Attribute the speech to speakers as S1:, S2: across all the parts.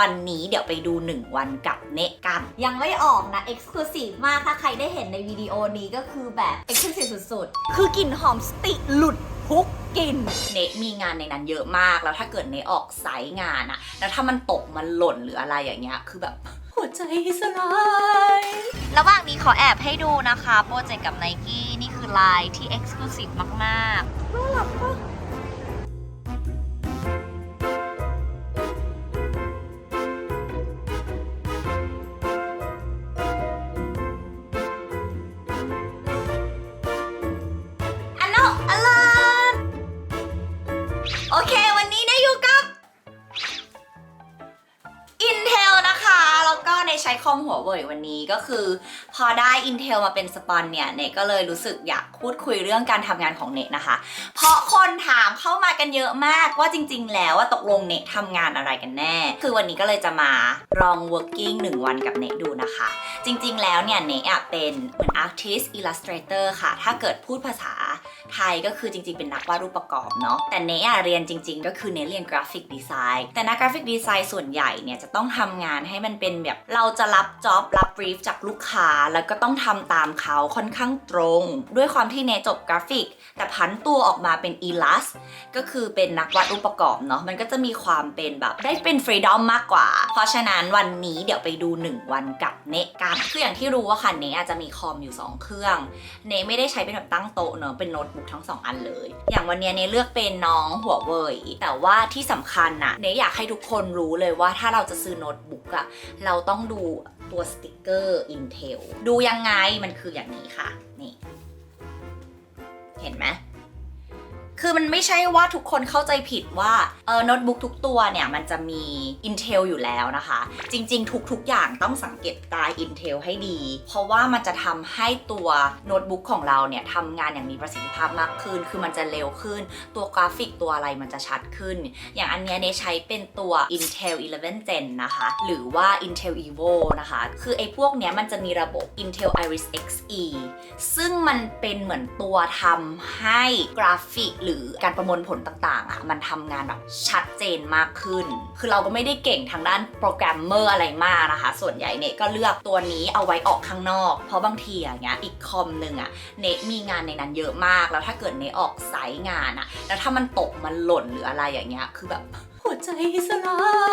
S1: วันนี้เดี๋ยวไปดู 1 วันกับเนะกัน
S2: ยังไม่ออกนะ Exclusive มาก ถ้าใครได้เห็นในวิดีโอนี้ก็คือแบบ Exclusive สุด
S1: คือกลิ่นหอมสติหลุดทุกกลิ่นเนะมีงานในนั้นเยอะมาก แล้วถ้าเกิดเนะออกไซต์งานอะแล้วถ้ามันตกมันหล่นหรืออะไรอย่างเงี้ย คือแบบหัวใจสลาย
S2: ๆระหว่างนี้ขอแอบให้ดูนะคะ โปรเจกต์กับ Nike นี่คือลายที่ Exclusive มาก
S1: อันโน อมหัวเว่ยวันนี้ก็คือ พอได้ Intel มาเป็นสปอนเนี่ยเนก็เลยรู้สึกอยากพูดคุยเรื่องการทำงานของเนนะคะ เพราะคนถามเข้ามากันเยอะมากว่าจริง ๆ แล้วว่าตกลงเนทำงานอะไรกันแน่ คือวันนี้ก็เลยจะมาลอง working 1 วันกับเนดูนะคะ จริง ๆ แล้วเนี่ยเนอะเป็นเหมือน artist illustrator ค่ะ ถ้าเกิดพูดภาษาไทยก็คือจริง ๆ เป็นนักวาดรูปประกอบเนาะแต่เนอะเรียนจริง ๆ ก็คือเนเรียนกราฟิกดีไซน์แต่นักกราฟิกดีไซน์ส่วนใหญ่เนี่ยจะต้องทำงานให้มันเป็นแบบเราจะรับับจ็อบรับบรีฟจากลูกค้า แล้วก็ต้องทำตามเขาค่อนข้างตรง ด้วยความที่เนจบกราฟิก แต่พันตัวออกมาเป็นอีลัสก็คือเป็นนักวาดรูปประกอบเนาะมันก็จะมีความเป็นแบบได้เป็นฟรีดอมมากกว่า เพราะฉะนั้นวันนี้เดี๋ยวไปดู 1 วันกับเนกันคืออย่างที่รู้ว่าค่ะเนอาจจะมีคอมอยู่ 2 เครื่อง เนไม่ได้ใช้เป็นแบบตั้งโต๊ะเนอะเป็นโน้ตบุ๊กทั้ง 2 อันเลย อย่างวันเนี้เนเลือกเป็นน้องหัวเว่ยแต่ว่าที่สำคัญน่ะเนอยากให้ทุกคนรู้เลยว่าถ้าเราจะซื้อโน้ตบุ๊กอะเราต้องดู ตัวสติกเกอร์ Intel ดูยังไงมันคืออย่างนี้ค่ะ นี่ เห็นไหม คือมันไม่ใช่ว่าทุกคนเข้าใจผิดว่าเออโน้ตบุ๊กทุกตัวเนี่ย มันจะมี Intel อยู่แล้วนะคะ จริง ๆ ทุกๆ อย่างต้องสังเกตตา Intel ให้ดี เพราะว่ามันจะทำให้ตัวโน้ตบุ๊กของเราเนี่ยทำงานอย่างมีประสิทธิภาพมากขึ้น คือมันจะเร็วขึ้น ตัวกราฟิกตัวอะไรมันจะชัดขึ้น อย่างอันเนี้ยเนใช้เป็นตัว Intel 11 Gen นะคะ หรือว่า Intel Evo นะคะ คือไอ้พวกเนี้ยมันจะมีระบบ Intel Iris Xe ซึ่งมันเป็นเหมือนตัวทำให้กราฟิกหรือการประมวลผลต่างๆอะมันทำงานแบบชัดเจนมากขึ้น คือเราก็ไม่ได้เก่งทางด้านโปรแกรมเมอร์อะไรมากนะคะ ส่วนใหญ่เนก็เลือกตัวนี้เอาไว้ออกข้างนอก เพราะบางทีอย่างเงี้ยอีกคอมหนึ่งอะเนมีงานในนั้นเยอะมาก แล้วถ้าเกิดเนออกไซต์งานอะแล้วถ้ามันตกมันหล่นหรืออะไรอย่างเงี้ยคือแบบหัวใจสลาย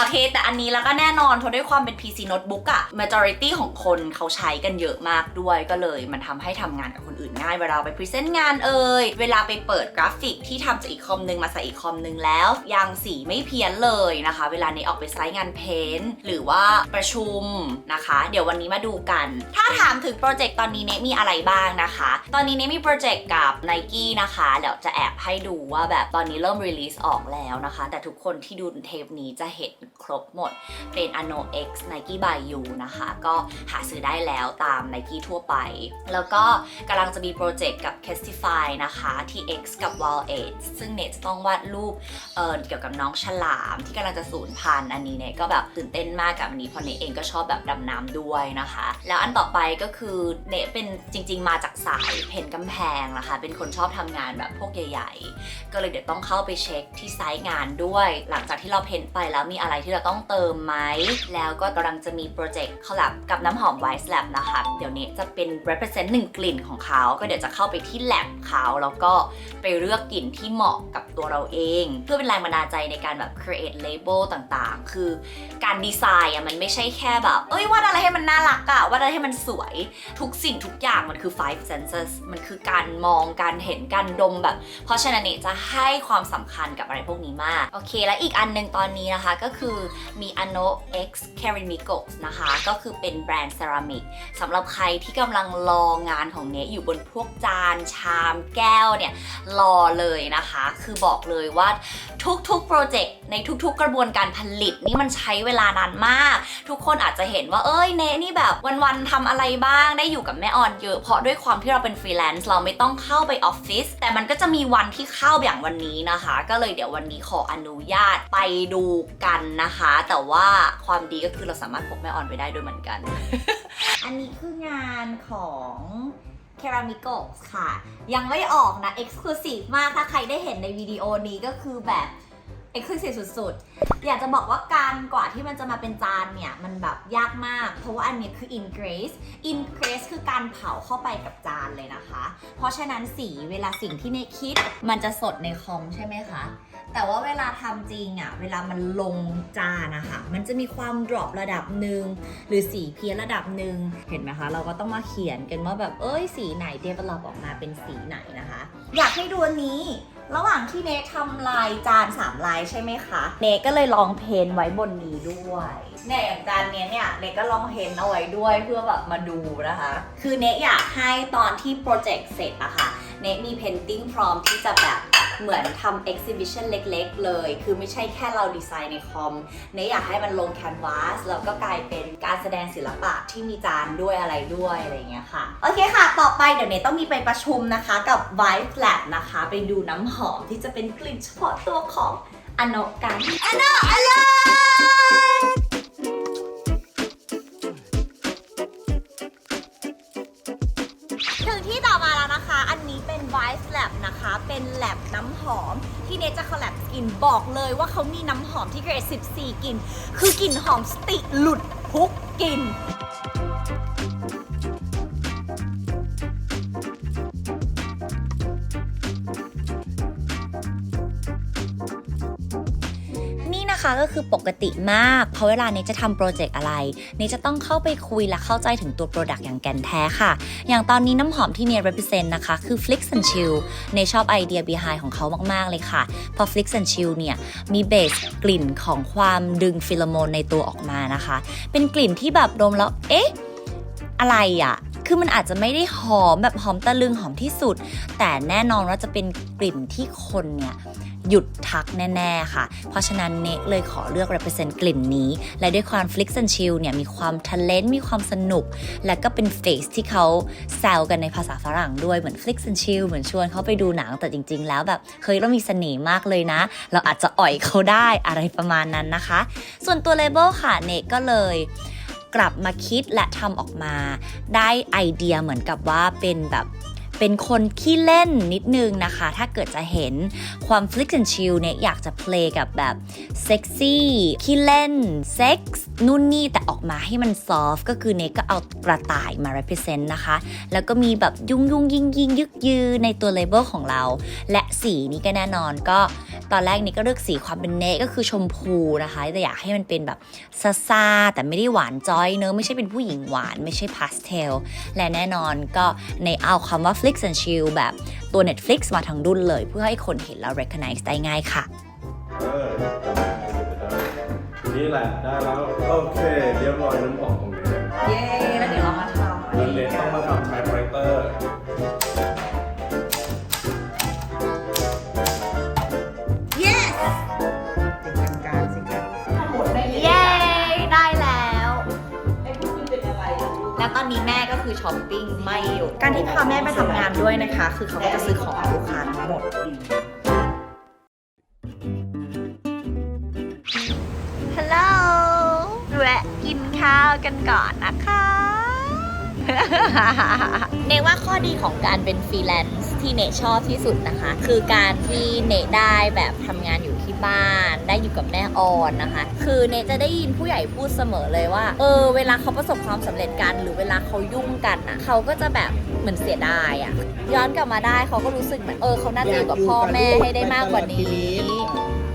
S1: โอเค แต่อันนี้แล้วก็แน่นอนเพราะด้วยความเป็น PC notebook อะ majority ของคนเขาใช้กันเยอะมากด้วยก็เลย มันทำให้ทำงานกับคนอื่นง่าย เวลาไปพรีเซนต์งานเอ่ยเวลาไปเปิดกราฟิกที่ทำจากอีกคอมนึงมาใส่อีกคอมนึงแล้วยางสีไม่เพี้ยนเลยนะคะ เวลานี้ออกไปไซต์งานเพ้นหรือว่าประชุมนะคะ เดี๋ยววันนี้มาดูกัน ถ้าถามถึงโปรเจกต์ตอนนี้เนมีอะไรบ้างนะคะ ตอนนี้เนมีโปรเจกต์กับ Nike นะคะเดี๋ยวจะแอบให้ดูว่าแบบตอนนี้เริ่มรีลีสออกแล้วนะคะ แต่ทุกคนที่ดูเทปนี้จะเห็นครบหมด เป็น Ano X Nike by You นะคะ ก็หาซื้อได้แล้วตาม Nike ทั่วไป แล้วก็กำลังจะมีโปรเจกต์กับ Castify นะคะที่ X กับ Wall 8ซึ่งเนทจะต้องวาดรูปเอ่อเกี่ยวกับน้องฉลามที่กำลังจะสูญพันธุ์อันนี้เนี่ยก็แบบตื่นเต้นมากกับอันนี้เพราะเนทเองก็ชอบแบบดำน้ำด้วยนะคะ แล้วอันต่อไปก็คือเนทเป็นจริง ๆ มาจากสายเพ้นกำแพงนะคะ เป็นคนชอบทำงานแบบพวกใหญ่ ๆ ก็เลยเดี๋ยวต้องเข้าไปเช็คที่ไซต์งานด้วย หลังจากที่เราเพ้นไปแล้วมีอะไรที่เราต้องเติมไหม แล้วก็กำลังจะมีโปรเจกต์คอลแลบกับน้ำหอม White Lab นะคะ เดี๋ยวนี้จะเป็น represent หนึ่งกลิ่นของเขา ก็เดี๋ยวจะเข้าไปที่ lab เขาแล้วก็ไปเลือกกลิ่นที่เหมาะกับตัวเราเอง เพื่อเป็นแรงบันดาลใจในการแบบ create label ต่างๆ คือการดีไซน์อะมันไม่ใช่แค่แบบ เอ้ยวาดอะไรให้มันน่ารักอะวาดอะไรให้มันสวย ทุกสิ่งทุกอย่างมันคือ five senses มันคือการมองการเห็นการดมแบบ เพราะฉะนั้นเนี่ยจะให้ความสำคัญกับอะไรพวกนี้มาก โอเค และอีกอันหนึ่งตอนนี้นะคะก็คือมี Ano X Keramicos นะคะ ก็คือเป็นแบรนด์เซรามิกสำหรับใครที่กำลังรองานของเนอยู่บนพวกจานชามแก้วเนี่ย รอเลยนะคะ คือบอกเลยว่าทุกๆโปรเจกต์ในทุกๆกระบวนการผลิตนี่มันใช้เวลานานมาก ทุกคนอาจจะเห็นว่าเอ้ยเนนี่แบบวันๆทำอะไรบ้างได้อยู่กับแม่ออนเยอะ เพราะด้วยความที่เราเป็นฟรีแลนซ์เราไม่ต้องเข้าไปออฟฟิศแต่มันก็จะมีวันที่เข้าอย่างวันนี้นะคะ ก็เลยเดี๋ยววันนี้ขออนุญาตไปดูกันนะคะ แต่ว่าความดีก็คือเราสามารถพกแม่ออนไปได้ด้วยเหมือนกัน
S2: อันนี้คืองานของ Keramicos ค่ะ ยังไม่ออกนะ Exclusive มากถ้าใครได้เห็นในวิดีโอนี้ก็คือแบบ
S1: เอ็กซ์คลูซีฟสุดๆ อยากจะบอกว่าการกว่าที่มันจะมาเป็นจานเนี่ย มันแบบยากมาก เพราะว่าอันนี้คือ ingrace ingrace คือการเผาเข้าไปกับจานเลยนะคะ เพราะฉะนั้นสีเวลาสิ่งที่เนคิดมันจะสดในคอมใช่ไหมคะ แต่ว่าเวลาทำจริงอะ่ะเวลามันลงจานนะคะมันจะมีความ drop ระดับหนึ่งหรือสีเพี้ยนระดับหนึ่งเห็นไหมคะ เราก็ต้องมาเขียนกันว่าแบบเอ้ยสีไหน develop ออกมาเป็นสีไหนนะคะ อยากให้ดูอันนี้ระหว่างที่เนททำลายจานสามลายใช่ไหมคะ เนทก็เลยลองเพ้นไว้บนนี้ด้วยเนี่ยอย่างจานเนี้ยเนี่ยเนทก็ลองเพ้นเอาไว้ด้วยเพื่อแบบมาดูนะคะ คือเนทอยากให้ตอนที่โปรเจกต์เสร็จอะค่ะ เนทมีเพนติ้งพร้อมที่จะแบบ เหมือนทำ exhibition เล็กๆ เลย คือไม่ใช่แค่เราดีไซน์ในคอมเนทอยากให้มันลงแคนวาสแล้วก็กลายเป็นการแสดงศิลปะที่มีจานด้วยอะไรด้วยอะไรเงี้ยค่ะ โอเคค่ะ ต่อไปเดี๋ยวเนทต้องมีไปประชุมนะคะกับ Vibe Lab นะคะ ไปดูน้ำหอมที่จะเป็นกลิ่นเฉพาะตัวของอโนกันอโนอโน Lab นะคะ เป็นแลบน้ำหอม ที่เนทจะคอลแลบกลิ่นบอกเลยว่าเขามีน้ำหอมที่เกรด 14 กลิ่น คือกลิ่นหอมสติหลุดทุกกลิ่น นะคะก็คือปกติมากเพราะเวลาเนยจะทำโปรเจกต์อะไรเนยจะต้องเข้าไปคุยและเข้าใจถึงตัวโปรดักต์อย่างแก่นแท้ค่ะ อย่างตอนนี้น้ำหอมที่เนย represent นะคะ คือ Flix and Chill เนชอบไอเดีย behind ของเขามาก ๆ เลยค่ะ พอ Flix and Chill เนี่ย มีเบสกลิ่นของความดึงฟิโลโมนในตัวออกมานะคะ เป็นกลิ่นที่แบบดมแล้ว เอ๊ะ อะไรอะ่ะคือมันอาจจะไม่ได้หอมแบบหอมตะลึงหอมที่สุด แต่แน่นอนว่าจะเป็นกลิ่นที่คนเนี่ย หยุดทักแน่ๆค่ะ เพราะฉะนั้นเนกเลยขอเลือก represent กลิ่นนี้ และด้วยความ Flix and Chill เนี่ยมีความท a เลนมีความสนุก และก็เป็น face ที่เขาแซวกันในภาษาฝรั่งด้วยเหมือน Flix and Chill เหมือนชวนเขาไปดูหนังแต่จริง ๆ แล้วแบบเฮ้ยเรามีเสน่ห์มากเลยนะ เราอาจจะอ่อยเขาได้อะไรประมาณนั้นนะคะ ส่วนตัวเลเบลค่ะเนกก็เลยกลับมาคิดและทำออกมา ได้ไอเดียเหมือนกับว่าเป็นแบบ เป็นคนขี้เล่นนิดนึงนะคะ ถ้าเกิดจะเห็นความ flick and chill เนี่ยอยากจะเพลงกับแบบเซ็กซี่ขี้เล่นเซ็กส์นู่นนี่แต่ออกมาให้มันซอฟก็คือเนก็เอากระต่ายมา represent นะคะ แล้วก็มีแบบยุ่งยุ่งยิงยิงยึกยือในตัวเลเบลของเรา และสีนี้ก็แน่นอนก็ตอนแรกนี่ก็เลือกสีความเป็นเนก็คือชมพูนะคะแต่อยากให้มันเป็นแบบซาซาแต่ไม่ได้หวานจ้อยเนอะไม่ใช่เป็นผู้หญิงหวาน ไม่ใช่พาสเทลและแน่นอนก็ในเอาคำว่า Flix and Chill แบบตัว Netflix มาทั้งดุนเลย เพื่อให้คนเห็นแล้ว recognize ได้ง่ายค่ะ
S3: เออนี่แหละได้แล้ว โอเค เรียบร้อยน้ำหอมของเนส
S1: เย้แล้วเดี๋ยวเรามาทำ
S3: แล้วเนสต้องมาทำไทป์ไรเตอร์
S1: อนนี้แม่ก็คือช้อปปิ้งไม่หยุดการที่พาแม่ไปทำงานด้วยนะคะ คือเขาก็จะซื้อของให้ลูกค้าทั้งหมด ฮัลโหลแวะกินข้าวกันก่อนนะคะ เนว่าข้อดีของการเป็นฟรีแลนซ์ที่เนชอบที่สุดนะคะ คือการที่เนได้แบบทำงานอยู่ที่บ้าน ได้อยู่กับแม่ออนนะคะ คือเนจะได้ยินผู้ใหญ่พูดเสมอเลยว่า เออ เวลาเขาประสบความสำเร็จกัน หรือเวลาเขายุ่งกันอะเขาก็จะแบบเหมือนเสียดายอะ ย้อนกลับมาได้เขาก็รู้สึกเหมือนเออเขาน่าจะอยู่กับพ่อแม่ให้ได้มากกว่านี้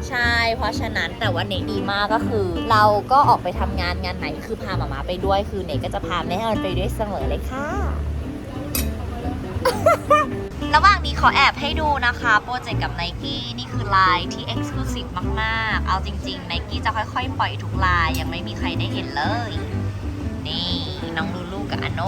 S1: ใช่ เพราะฉะนั้นแต่ว่าเนดีมากก็คือ เราก็ออกไปทำงานงานไหนคือพาหมามาไปด้วยคือเนก็จะพาแม่ออนไปด้วยเสมอเลยค่ะ
S2: ระหว่างนี้ขอแอบให้ดูนะคะโปรเจกต์กับ n นกี้นี่คือลายที่ Exclusive มาก ๆ เอาจริงๆ n นกี้จะค่อย ๆ ปล่อยทุกลายยังไม่มีใครได้เห็นเลย นี่น้องลูลูกับอโน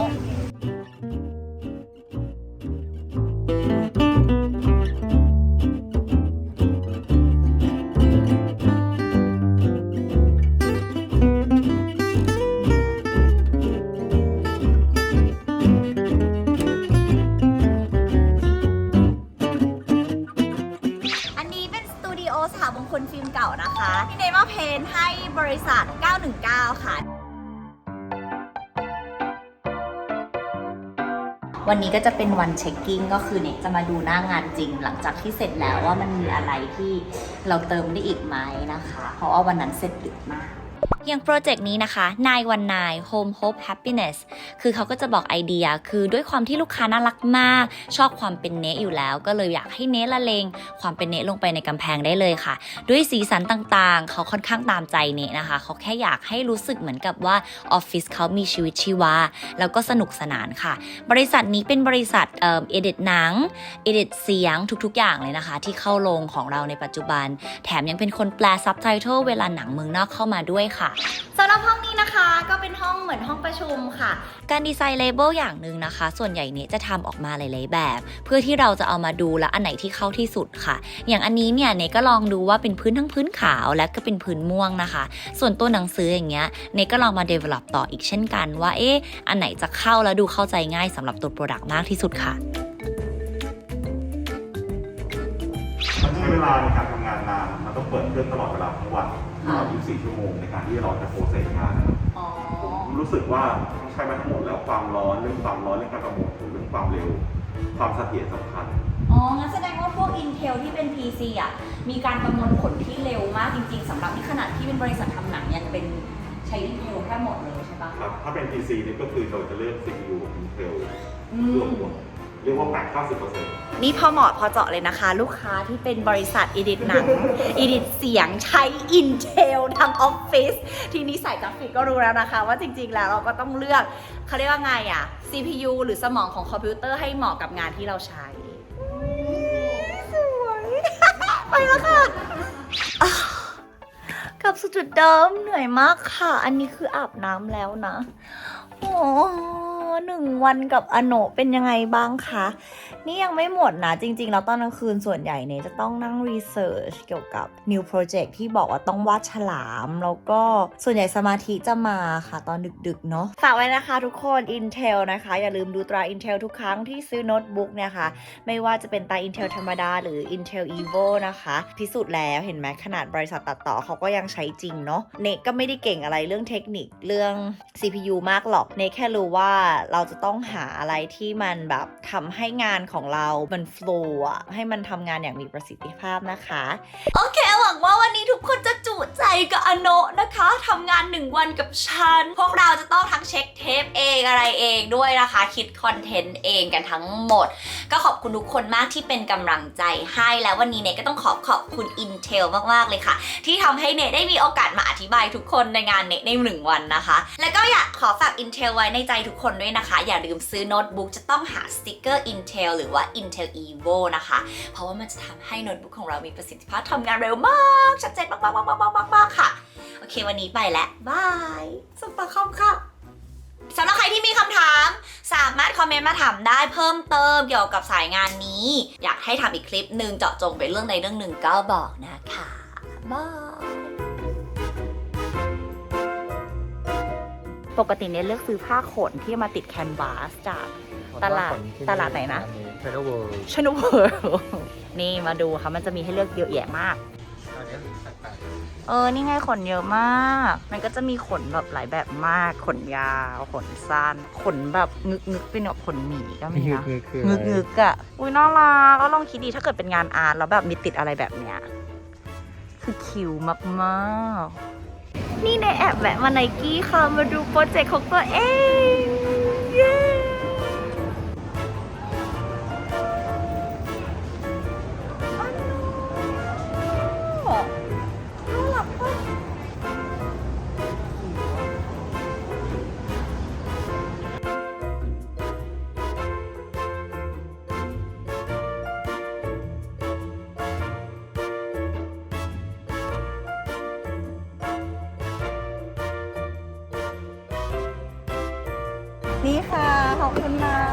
S1: นี้ก็จะเป็นวันเช็คกิ้งก็คือเนี่ยจะมาดูหน้างานจริง หลังจากที่เสร็จแล้วว่ามันมีอะไรที่เราเติมได้อีกไหมนะคะ เพราะว่าวันนั้นเสร็จดึกมาก
S2: อย่างโปรเจกต์นี้นะคะนายวันนาย Home Hope Happiness คือเขาก็จะบอกไอเดีย คือด้วยความที่ลูกค้าน่ารักมาก ชอบความเป็นเนะอยู่แล้ว ก็เลยอยากให้เนะละเลง ความเป็นเนะลงไปในกำแพงได้เลยค่ะ ด้วยสีสันต่างๆ เขาค่อนข้างตามใจเนะนะคะ เขาแค่อยากให้รู้สึกเหมือนกับว่าออฟฟิศเขามีชีวิตชีวา แล้วก็สนุกสนานค่ะ บริษัทนี้เป็นบริษัทเอเอเดตหนังเอเดตเสียงทุกๆ อย่างเลยนะคะ ที่เข้าโรงของเราในปัจจุบัน แถมยังเป็นคนแปลซับไตเติลเวลาหนังเมืองนอกเข้ามาด้วยค่ะ
S1: สำหรับห้องนี้นะคะก็เป็นห้องเหมือนห้องประชุมค่ะ
S2: การดีไซน์เลเบลอย่างหนึ่งนะคะ ส่วนใหญ่เนี่ยจะทำออกมาหลายๆแบบ เพื่อที่เราจะเอามาดูและอันไหนที่เข้าที่สุดค่ะ อย่างอันนี้เนี่ยเนก็ลองดูว่าเป็นพื้นทั้งพื้นขาวและก็เป็นพื้นม่วงนะคะ ส่วนตัวหนังสืออย่างเงี้ยเนก็ลองมา develop ต่ออีกเช่นกันว่าเอ๊ะอันไหนจะเข้าแล้วดูเข้าใจง่ายสำหรับตัว Product มากที่สุดค่ะ
S4: มันใช้เวลาในการทำงานนานมันต้องเปิดเครื่องตลอดเวลาทั้งวัน ตลอด24 ชั่วโมงในการที่เราจะโปรเซสงานนะครับ
S1: อ๋อ
S4: ผมรู้สึกว่าต้องใช้มาทั้งหมดแล้วความร้อนเรื่องความร้อนเรื่องการประมวลผลเรื่องความเร็ว ความเสถียรสำคัญ
S1: อ๋อ งั้นแสดงว่าพวก Intel ที่เป็น PC อะ มีการประมวลผลที่เร็วมากจริงๆสำหรับที่ขนาดที่เป็นบริษัททำหนังยังเป็นใช้ Intel แค่หมดเลยใช่ปะ
S4: ครับถ้าเป็น PC นี่ก็คือเราจะเลือก CPU Intel
S1: อื
S4: เลือก
S1: ม
S4: หมด เรียกว่าแปด90%
S1: นี่พอเหมาะพอเจาะเลยนะคะ ลูกค้าที่เป็นบริษัท edit หนัง edit เสียงใช้ Intel ทำออฟฟิศทีนี้สายกราฟิกก็รู้แล้วนะคะ ว่าจริงๆแล้วเราก็ต้องเลือกเขาเรียกว่าไงอะ CPU หรือสมองของคอมพิวเตอร์ให้เหมาะกับงานที่เราใช้สวย ไปแล้วค่ะอะกลับสู่จุดเดิมเหนื่อยมากค่ะ อันนี้คืออาบน้ำแล้วนะโอ้ หนึ่งวันกับอโนเป็นยังไงบ้างคะ นี่ยังไม่หมดนะ จริง ๆ แล้วตอนกลางคืนส่วนใหญ่เนี่ยจะต้องนั่งรีเสิร์ชเกี่ยวกับ new project ที่บอกว่าต้องวาดฉลาม แล้วก็ส่วนใหญ่สมาธิจะมาค่ะตอนดึก ๆ เนาะฝากไว้นะคะทุกคน Intel นะคะ อย่าลืมดูตรา Intel ทุกครั้งที่ซื้อโน้ตบุ๊กเนี่ยค่ะ ไม่ว่าจะเป็นตรา Intel ธรรมดาหรือ Intel Evo นะคะ พิสูจน์แล้วเห็นไหมขนาดบริษัทตัดต่อเขาก็ยังใช้จริงเนาะเนก็ไม่ได้เก่งอะไรเรื่องเทคนิคเรื่อง CPU มากหรอกเนแค่รู้ว่าเราจะต้องหาอะไรที่มันแบบทำให้งานของเรา มันโฟล์อะให้มันทำงานอย่างมีประสิทธิภาพนะคะ โอเค หวังว่าวันนี้ทุกคนจะจุใจกับอโนะนะคะทำงานหนึ่งวันกับฉัน พวกเราจะต้องทั้งเช็คเทปเองอะไรเองด้วยนะคะ คิดคอนเทนต์เองกันทั้งหมด ก็ขอบคุณทุกคนมากที่เป็นกำลังใจให้แล้ววันนี้เนก็ต้องขอขอบคุณ Intel มากๆเลยค่ะ ที่ทำให้เนได้มีโอกาสมาอธิบายทุกคนในงานเนในหนึ่งวันนะคะ แล้วก็อยากขอฝาก Intel ไว้ในใจทุกคนด้วยนะคะ อย่าลืมซื้อโน้ตบุ๊กจะต้องหาสติกเกอร์ Intel หรือว่า Intel Evo นะคะ เพราะว่ามันจะทำให้โน้ตบุ๊กของเรามีประสิทธิภาพทำงานเร็วมาก ชัดเจนมากๆๆๆๆๆค่ะ โอเควันนี้ไปแล้วบายสปาคอมค่ะสำหรับใครที่มีคำถาม สามารถคอมเมนต์มาถามได้เพิ่มเติมเกี่ยวกับสายงานนี้ อยากให้ทำอีกคลิปหนึ่งเจาะจงไปเรื่องใดเรื่องหนึ่งก็บอกนะคะบาย ปกติเนี่ยเลือกซื้อผ้าขนที่มาติดแคนวาสจากตลาดตลาดไหนนะ
S5: เทรเวิร์
S1: ชนเวิร์นี่มาดูค่ะมันจะมีให้เลือกเยอะแยะมาก
S5: อันนี้แปลก
S1: เออ นี่ไงขนเยอะมาก มันก็จะมีขนแบบหลายแบบมาก ขนยาว ขนสั้น ขนแบบงึกงึกๆเป็นแบบขนหมีก็
S5: ๆ
S1: มี
S5: นี่คือ
S1: นะ
S5: คือคือ
S1: งึกงึกๆอะ อุ้ยน่ารักก็ลองคิดดีถ้าเกิดเป็นงานอาร์ตแล้วแบบมีติดอะไรแบบเนี้ย คือคิวมากๆ นี่ในแอบแวะมาไนกี้ค่ะ มาดูโปรเจกต์ของตัวเอง นี่ค่ะ ขอบคุณนะ